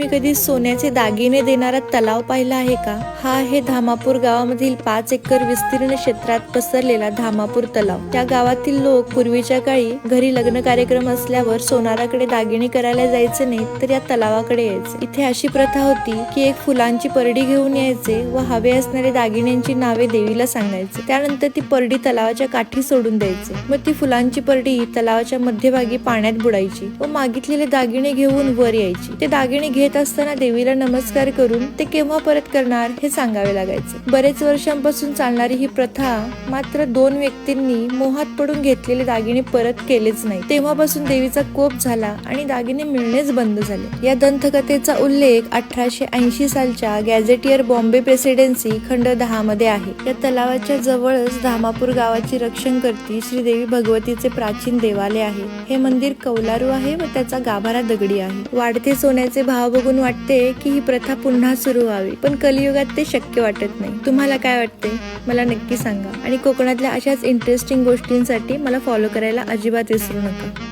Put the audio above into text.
तुम्ही कधी सोन्याचे दागिने देणारा तलाव पाहिला आहे का? हा आहे धामापूर गावामधील पाच एकर विस्तीर्ण क्षेत्रात पसरलेला धामापूर तलाव. त्या गावातील लोक पूर्वीच्या काळी घरी लग्न कार्यक्रम असल्यावर सोनाराकडे दागिने करायला जायचे नाही तर या तलावाकडे यायचे. इथे अशी प्रथा होती की एक फुलांची परडी घेऊन यायचे व हवे असणारे दागिन्यांची नावे देवीला सांगायचे. त्यानंतर ती परडी तलावाच्या काठी सोडून द्यायचे. मग ती फुलांची परडी तलावाच्या मध्यभागी पाण्यात बुडायची व मागितलेले दागिने घेऊन वर यायची. ते दागिने घेत असताना देवीला नमस्कार करून ते केव्हा परत करणार हे सांगावे लागायचे. बरेच वर्षांपासून चालणारी ही प्रथा मात्र दोन व्यक्तींनी मोहात पडून घेतलेले दागिने परत केलेच नाही तेव्हापासून देवीचा कोप झाला आणि दागिने मिळणेच बंद झाले. या दंतकथेचा उल्लेख अठराशे ऐंशी सालच्या गॅझेटियर बॉम्बे प्रेसिडेन्सी खंड दहा मध्ये आहे. या तलावाच्या जवळच धामापूर गावाची रक्षण करती श्रीदेवी भगवतीचे प्राचीन देवालय आहे. हे मंदिर कौलारू आहे व त्याचा गाभारा दगडी आहे. वाढते सोन्याचे भाव बघून वाटते की ही प्रथा पुन्हा सुरू व्हावी. पण कलियुगात ते शक्य वाटत नाही. तुम्हाला काय वाटते मला नक्की सांगा. आणि कोकणातल्या अशाच इंटरेस्टिंग गोष्टींसाठी मला फॉलो करायला अजिबात विसरू नका.